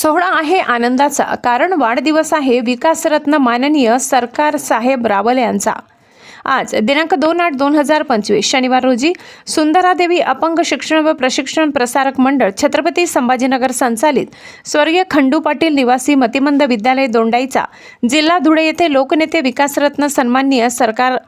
सोहळा आहे आनंदाचा. कारण वाढदिवस आहे विकासरत्न माननीय सरकार साहेब रावल यांचा. आज दिनांक दोन आठ दोन हजार पंचवीस शनिवार रोजी सुंदरादेवी अपंग शिक्षण व प्रशिक्षण प्रसारक मंडळ छत्रपती संभाजीनगर संचालित स्वर्गीय खंडू पाटील निवासी मतिमंद विद्यालय दोंडाईचा जिल्हा धुळे येथे लोकनेते विकासरत्न सन्माननीय सरकार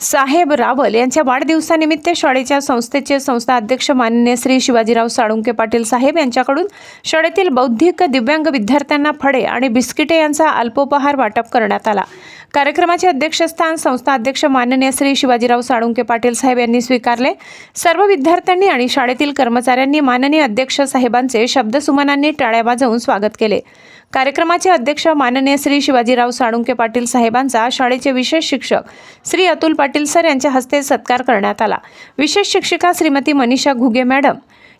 साहेब रावल यांच्या वाढदिवसानिमित्त शाळेच्या संस्थेचे संस्था अध्यक्ष माननीय श्री शिवाजीराव साळुंके पाटील साहेब यांच्याकडून शाळेतील बौद्धिक दिव्यांग विद्यार्थ्यांना फळे आणि बिस्किटे यांचा अल्पोपहार वाटप करण्यात आला. कार्यक्रमाचे अध्यक्षस्थान संस्था अध्यक्ष माननीय श्री शिवाजीराव साळुंके पाटील साहेब यांनी स्वीकारले. सर्व विद्यार्थ्यांनी आणि शाळेतील कर्मचाऱ्यांनी माननीय अध्यक्ष साहेबांचे शब्दसुमनांनी टाळ्या वाजवून स्वागत केले. कार्यक्रमाचे अध्यक्ष माननीय श्री शिवाजीराव साळुंके पाटील साहेबांचा शाळेचे विशेष शिक्षक श्री अतुल पाटील सर यांच्या हस्ते सत्कार करण्यात आला. विशेष शिक्षिका श्रीमती मनीषा घुगे मॅडम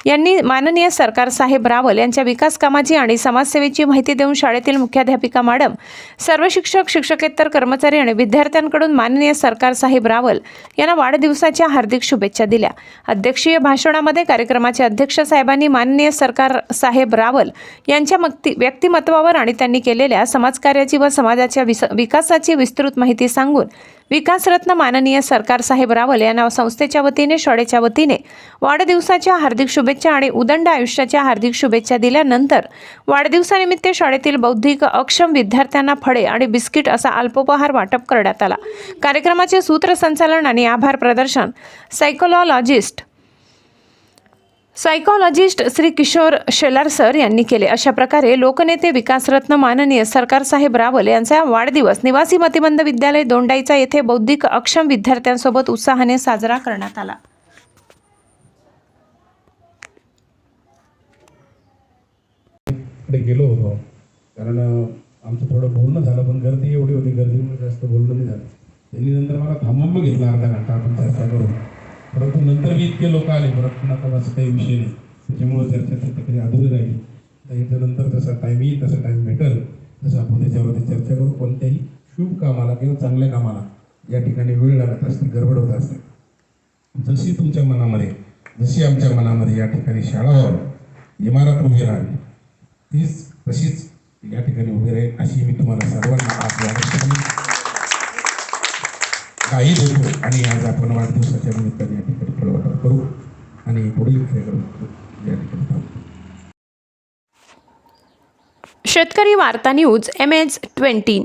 यांनी माननीय सरकार साहेब रावल यांच्या विकास कामाची आणि समाजसेवेची माहिती देऊन शाळेतील मुख्याध्यापिका मॅडम सर्व शिक्षक शिक्षकेतर कर्मचारी आणि विद्यार्थ्यांकडून माननीय सरकार साहेब रावल यांना वाढदिवसाच्या हार्दिक शुभेच्छा दिल्या. अध्यक्षीय भाषणामध्ये कार्यक्रमाचे अध्यक्ष साहेबांनी माननीय सरकार साहेब रावल यांच्या मक्ती व्यक्तिमत्वावर आणि त्यांनी केलेल्या समाजकार्याची व समाजाच्या विस विकासाची विस्तृत माहिती सांगून विकासरत्न माननीय सरकार साहेब रावल यांना संस्थेच्या वतीने शाळेच्या वतीने वाढदिवसाच्या हार्दिक शुभेच्छा आणि उदंड आयुष्याच्या हार्दिक शुभेच्छा दिल्यानंतर वाढदिवसानिमित्त शाळेतील बौद्धिक अक्षम विद्यार्थ्यांना फळे आणि बिस्किट असा अल्पोपहार वाटप करण्यात आला. कार्यक्रमाचे सूत्रसंचालन आणि आभार प्रदर्शन psychologist psychologist Shri Kishor Shelar sir यांनी केले. अशा प्रकारे लोकनेते विकासरत्न माननीय सरकारसाहेब रावल यांचा वाढदिवस निवासी मतिमंद विद्यालय दोंडाईचा येथे बौद्धिक अक्षम विद्यार्थ्यांसोबत उत्साहाने साजरा करण्यात आला. गेलो होतो. कारण आमचं थोडं बोलणं झालं पण गर्दी एवढी होती गर्दीमुळे जास्त बोलणं नाही झालं. त्यांनी नंतर मला थांबून घेतला अर्धा घंटा आपण चर्चा करून. नंतर मी इतके लोक आले बरं पुन्हा असं काही विषय नाही. त्याच्यामुळे चर्चा त्याच्याकडे अधुरी राहिली. तर याच्यानंतर जसा टाईम येईल तसा टाईम भेटेल. तसं आपण त्याच्यावरती चर्चा करू. कोणत्याही शुभ कामाला किंवा चांगल्या कामाला या ठिकाणी वेळ लागत असते गडबड होत असते. जशी तुमच्या मनामध्ये जशी आमच्या मनामध्ये या ठिकाणी शाळा व्हावी इमारत उभी राहावी तीच तशीच या ठिकाणी उभी राहील अशी मी तुम्हाला सर्वांना आज या ठिकाणी काही देतो आणि आज आपण वाढदिवसाच्या निमित्ताने या ठिकाणी फळवाटा करू आणि पुढील या ठिकाणी शेतकरी वार्ता न्यूज एम एच ट्वेंटी